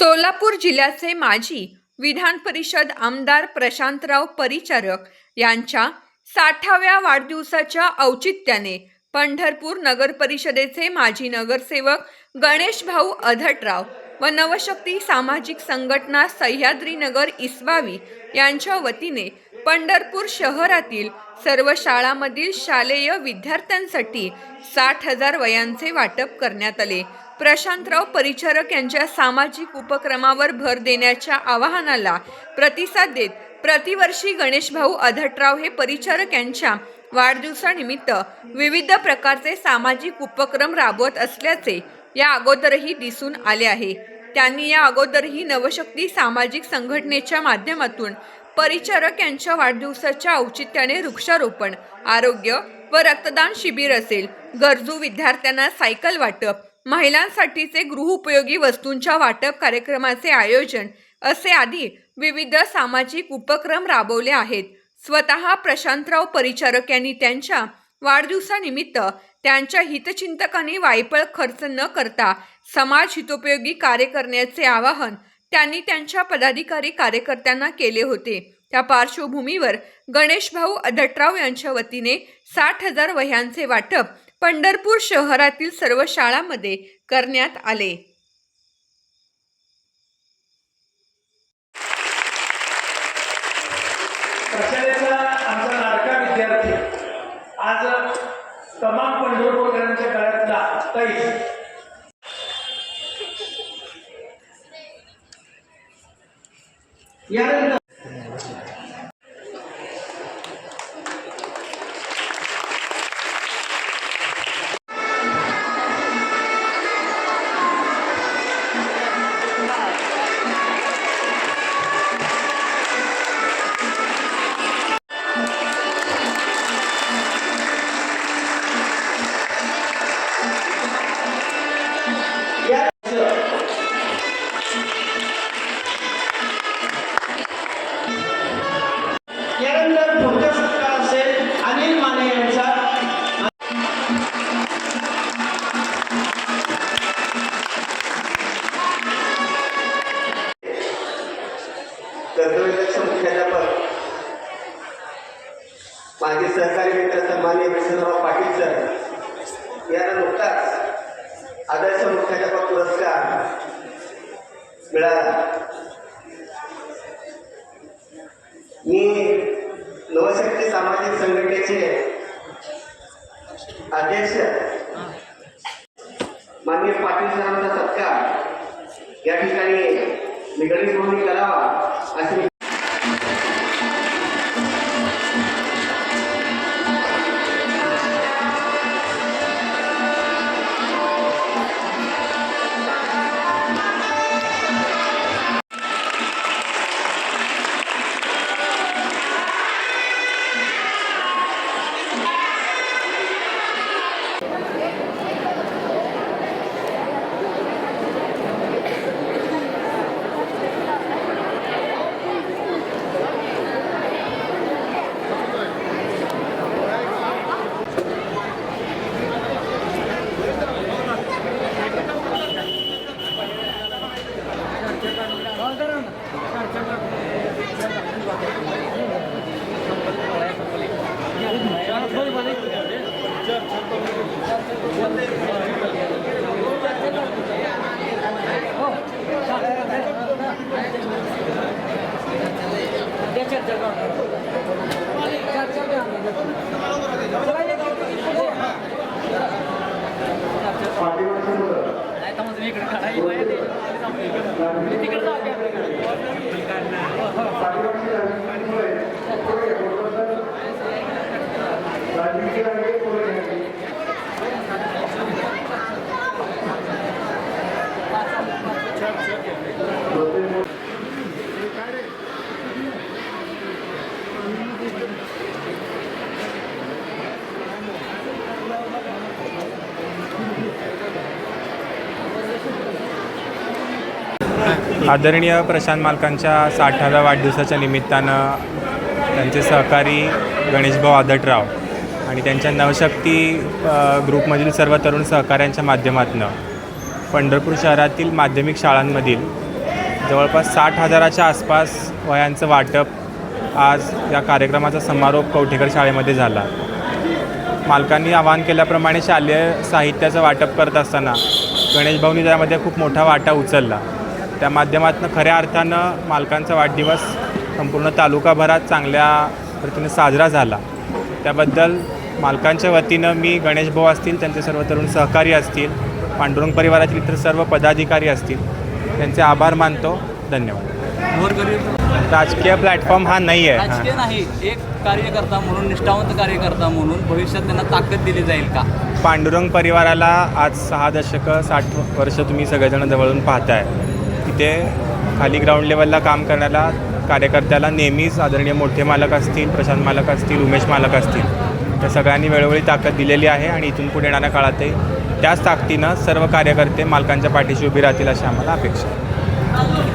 सोलापूर जिल्ह्याचे माजी विधान परिषद आमदार प्रशांतराव परिचारक यांच्या साठाव्या वाढदिवसाच्या औचित्याने पंढरपूर नगर परिषदेचे माजी नगरसेवक गणेश भाऊ अधटराव व नवशक्ती सामाजिक संघटना सह्याद्रीनगर इस्वावी यांच्या वतीने पंढरपूर शहरातील सर्व शाळांमधील शालेय विद्यार्थ्यांसाठी साठ हजार वयांचे वाटप करण्यात आले. प्रशांतराव परिचारक यांच्या सामाजिक उपक्रमावर भर देण्याच्या आवाहनाला प्रतिसाद देत प्रतिवर्षी गणेशभाऊ अधटराव हे परिचारक यांच्या वाढदिवसानिमित्त विविध प्रकारचे सामाजिक उपक्रम राबवत असल्याचे या अगोदरही दिसून आले आहे. त्यांनी या अगोदरही नवशक्ती सामाजिक संघटनेच्या माध्यमातून परिचारक यांच्या वाढदिवसाच्या औचित्याने वृक्षारोपण आरोग्य व रक्तदान शिबिर असेल गरजू विद्यार्थ्यांना सायकल वाटप महिलांसाठीचे गृहोपयोगी वस्तूंच्या वाटप कार्यक्रमाचे आयोजन असे आदी विविध सामाजिक उपक्रम राबवले आहेत. स्वतः प्रशांतराव परिचारक यांनी त्यांच्या वाढदिवसानिमित्त त्यांच्या हितचिंतकांनी वायपळ खर्च न करता समाज हितोपयोगी कार्य करण्याचे आवाहन त्यांनी त्यांच्या पदाधिकारी कार्यकर्त्यांना केले होते. त्या पार्श्वभूमीवर गणेशभाऊ अधटराव यांच्या वतीने साठ हजार वह्यांचे वाटप पंढरपूर शहरातील सर्व शाळांमध्ये करण्यात आले. आमचा लाडका विद्यार्थी आज तमाम पंढरपूरकरांच्या काळातला तैस यानंतर मित्र सन्माननीय विष्णुराव पाटील सर. यांना नुकताच आदर्श मुख्याध्यापक पुरस्कार मिळाला. मी नवशक्ती सामाजिक संघटनेचे अध्यक्ष माननीय पाटील सरांचा सत्कार या ठिकाणी निगडीत म्हणून करावा असे What. आदरणीय प्रशांत मालकांच्या साठाव्या वाढदिवसाच्या निमित्तानं त्यांचे सहकारी गणेशभाऊ आदटराव आणि त्यांच्या नवशक्ती ग्रुपमधील सर्व तरुण सहकाऱ्यांच्या माध्यमातून पंढरपूर शहरातील माध्यमिक शाळांमधील जवळपास साठ हजाराच्या आसपास वयांचं वाटप आज या कार्यक्रमाचा समारोप कवठेकर शाळेमध्ये झाला. मालकांनी आवाहन केल्याप्रमाणे शालेय साहित्याचं वाटप करत असताना गणेशभाऊनी त्यामध्ये खूप मोठा वाटा उचलला. त्या माध्यमातून खऱ्या अर्थानं मालकांचा वाढदिवस संपूर्ण तालुकाभरात चांगल्या पद्धतीने साजरा झाला. त्याबद्दल मालकांच्या वतीनं मी गणेश भाऊ असतील त्यांचे सर्व तरुण सहकारी असतील पांडुरंग परिवारातील इतर सर्व पदाधिकारी असतील त्यांचे आभार मानतो. धन्यवाद. राजकीय प्लॅटफॉर्म हा नाही आहे. राजकीय नाही एक कार्यकर्ता म्हणून निष्ठावंत कार्यकर्ता म्हणून भविष्यात त्यांना ताकद दिली जाईल का? पांडुरंग परिवाराला आज सहा दशकं साठ वर्ष तुम्ही सगळेजण जवळून पाहताय. तिथे खाली ग्राउंड लेवलला काम करण्याला कार्यकर्त्याला नेहमीच आदरणीय मोठे मालक असतील प्रशांत मालक असतील उमेश मालक असतील. त्या सगळ्यांनी वेळोवेळी ताकद दिलेली आहे आणि इथून पुढे येणाऱ्या काळातही त्याच ताकदीनं सर्व कार्यकर्ते मालकांच्या पाठीशी उभी राहतील अशी आम्हाला अपेक्षा आहे.